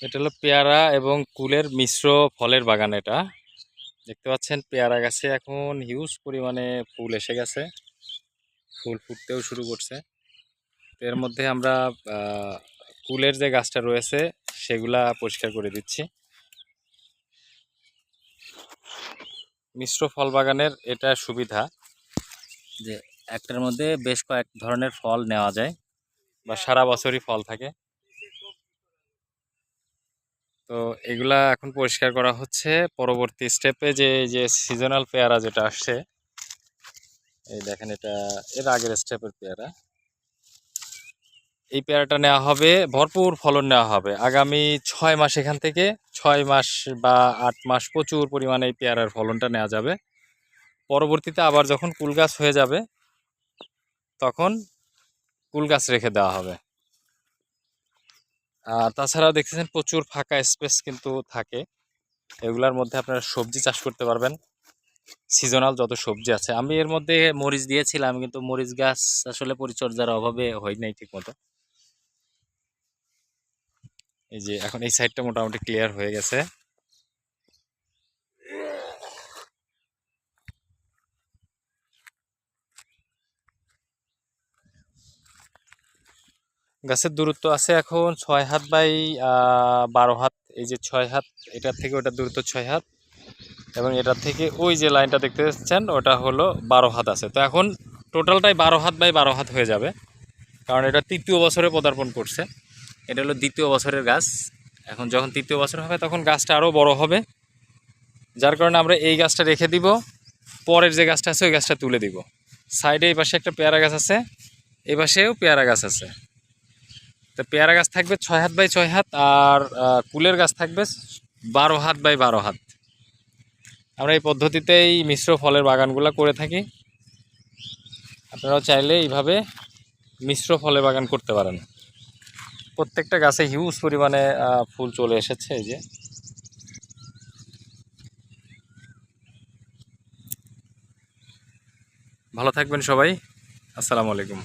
এটা হলো পেয়ারা এবং কুলের মিশ্র ফলের বাগান এটা। দেখতে পাচ্ছেন পেয়ারা গাছে এখন হিউজ পরিমাণে ফুল এসে গেছে। ফুল ফুটতেও শুরু করছে। এর মধ্যে আমরা কুলের যে গাছটা রয়েছে, সেগুলা পরিষ্কার করে দিচ্ছি। মিশ্র ফল বাগানের এটা সুবিধা যে একটার মধ্যে বেশ কয়েক ধরনের ফল নেওয়া যায় বা সারা বছরই ফল থাকে। তো এগুলা এখন পরিষ্কার করা হচ্ছে। পরবর্তী স্টেপে যে যে সিজনাল পেয়ারা যেটা আসছে এই দেখেন এটা এর আগের স্টেপের পেয়ারা। এই পেয়ারাটা নেওয়া হবে, ভরপুর ফলন নেওয়া হবে। আগামী ছয় মাস এখান থেকে, ছয় মাস বা আট মাস প্রচুর পরিমাণে এই পেয়ারার ফলনটা নেওয়া যাবে। পরবর্তীতে আবার যখন কুল গাছ হয়ে যাবে, তখন কুল গাছ রেখে দেওয়া হবে। আর তাছাড়াও দেখতেছেন প্রচুর ফাঁকা স্পেস কিন্তু থাকে। এগুলার মধ্যে আপনারা সবজি চাষ করতে পারবেন। সিজনাল যত সবজি আছে। আমি এর মধ্যে মরিচ দিয়েছিলাম কিন্তু মরিচ গাছ আসলে পরিচর্যার অভাবে হয় নাই ঠিক মতো এই যে এখন এই সাইডটা মোটামুটি ক্লিয়ার হয়ে গেছে। গাছের দূরত্ব আছে এখন ছয় হাত বাই বারো হাত। এই যে ছয় হাত, এটার থেকে ওটার দূরত্ব ছয় হাত। এবং এটার থেকে ওই যে লাইনটা দেখতে পাচ্ছেন, ওটা হলো বারো হাত আছে। তো এখন টোটালটাই বারো হাত বাই বারো হাত হয়ে যাবে। কারণ এটা তৃতীয় বছরে পদার্পণ করছে। এটা হলো দ্বিতীয় বছরের গাছ। এখন যখন তৃতীয় বছর হবে, তখন গাছটা আরও বড় হবে। যার কারণে আমরা এই গাছটা রেখে দিব। পরের যে গাছটা আছে, ওই গাছটা তুলে দিব। সাইডে এই পাশে একটা পেয়ারা গাছ আছে। এই পাশেও পেয়ারা গাছ আছে। তো পেয়ারা গাছ থাকবে ছয় হাত বাই ছয় হাত আর কুলের গাছ থাকবে বারো হাত বাই বারো হাত। আমরা এই পদ্ধতিতেই মিশ্র ফলের বাগানগুলো করে থাকি। আপনারাও চাইলে এইভাবে মিশ্র ফলের বাগান করতে পারেন। প্রত্যেকটা গাছে হিউজ পরিমাণে ফুল চলে এসেছে এই যে। ভালো থাকবেন সবাই। আসসালামু আলাইকুম।